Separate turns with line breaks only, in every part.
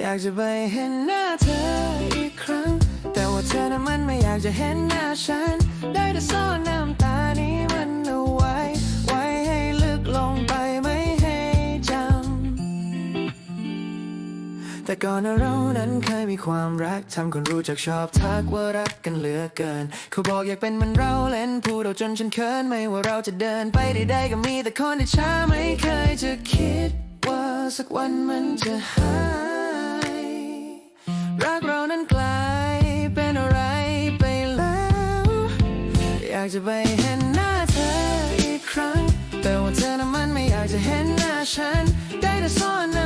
อยากจะไปเห็นหน้าเธออีกครั้ง แต่ว่าเธอนั้นมันไม่อยากจะเห็นหน้าฉัน แต่ก่อนเรานั้นเคยมีความรักทำคนรู้จักชอบทักว่ารักกันเหลือเกิน เขาบอกอยากเป็นเหมันเราเล่นพูดเอาจนฉันเขินไม่ว่าเราจะเดินไปได้ๆก็มีแต่คนที่ช้าไม่เคยจะคิดว่าสักวันมันจะหายรักเรานั้นกลายเป็นอะไรไปแล้ว อยากจะไปเห็นหน้าเธออีกครั้ง แต่ว่าเธอนั้นมันไม่อยากจะเห็นหน้าฉัน ได้แต่ซ่อน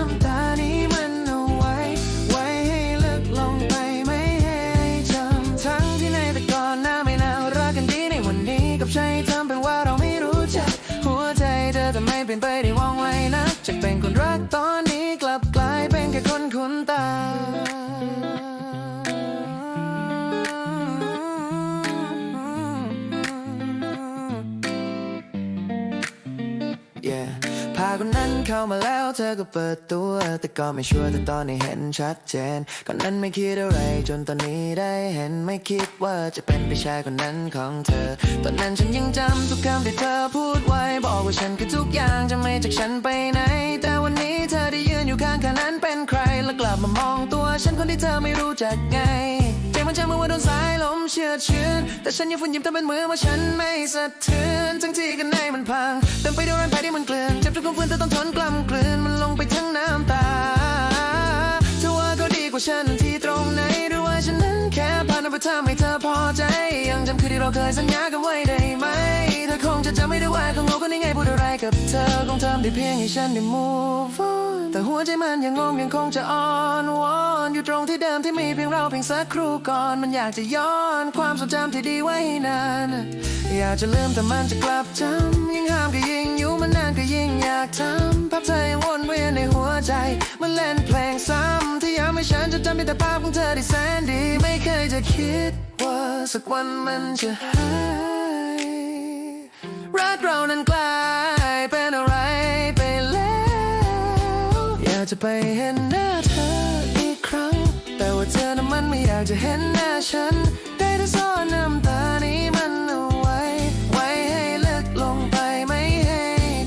yeah พาคนนั้นเข้ามาแล้วเธอก็เปิดตัว แต่ก็ไม่ชัวร์แต่ตอนนี้เห็นชัดเจนก่อนนั้นไม่คิดอะไรจนตอนนี้ได้เห็นไม่คิดว่าจะเป็นพี่ชายคนนั้นของเธอ ตอนนั้นฉันยังจำทุกคำที่เธอพูดไว้ บอกว่าฉันคือทุกอย่างจะไม่จากฉันไปไหน แต่วันนี้เธอได้ยืนอยู่ข้างข้างนั้นเป็นใคร แล้วกลับมามองตัวฉันคนที่เธอไม่รู้จักไง ใจมันจะเมื่อว่าโดนสายลมเชื่อชือนแต่ฉันยังฝุ่นยิ้มทำเป็นมือว่าฉันไม่สะเทือนทั้งที่กันในมันพังเต็มไปด้วยแรงแพ้ที่มันเกลื่อนเจ็บจนคงฝืนเธอต้องทนกล้ำกลืนมันลงไปทั้งน้ำตาเธอว่าก็ดีกว่าฉันที่ตรงไหนหรือว่าฉันนั้นแค่ผ่านไปทำให้เธอพอใจ ยังจำคืนที่เราเคยสัญญากันไว้ได้ไหมเธอคงจะจำไม่ได้ว่าคงงงคนนี้ไงพูดอะไรกับเธอคงทำได้เพียงให้ฉันได้ move on แต่หัวใจมันยังงงยังคงจะอ่อนวอน ตรงที่เดิมที่มีเพียงเราเพียงสักครู่ก่อนมันอยากจะย้อนความทรงจำที่ดีไว้นานอยากจะลืมแต่มันจะกลับจำยิ่งห้ามก็ยิ่งอยู่มันนานก็ยิ่งอยากทำภาพเธอยังวนเวียนในหัวใจ มันเล่นเพลงซ้ำที่ย้ำให้ฉันจะจำแต่ภาพของเธอที่แสนดี ไม่เคยจะคิดว่าสักวันมันจะหายรักเรานั้นกลายเป็นอะไรไปแล้ว อยากจะไปเห็นหน้าเธอ ว่าเธอนั้นมันไม่อยากจะเห็นหน้าฉัน ได้แต่ซ่อนน้ำตานี้มันเอาไว้ ไว้ให้ลึกลงไปไม่ให้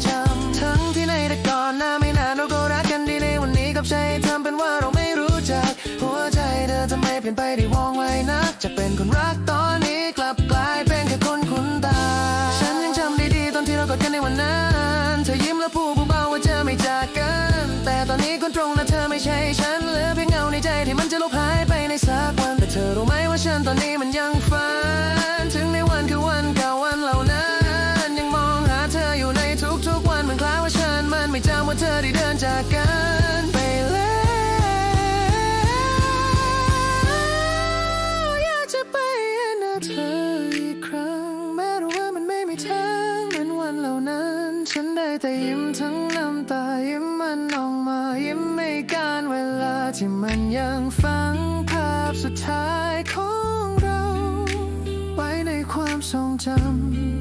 จำ ทั้งที่ในแต่ก่อนหน้าไม่นานเราก็รักกันดีในวันนี้กับใจทำเป็นว่าเราไม่รู้จัก หัวใจเธอทำไมเปลี่ยนไปได้ว เธอได้เดินจากกันไปแล้วอยากจะไปเห็นหน้าเธออีกครั้ง แม้รู้ว่ามันไม่มีทางเหมือนวันเหล่านั้น ฉันได้แต่ยิ้มทั้งน้ำตายิ้มมันออกมายิ้มไม่การเวลาที่มันยังฝังภาพสุดท้ายของเรา ไว้ในความทรงจำ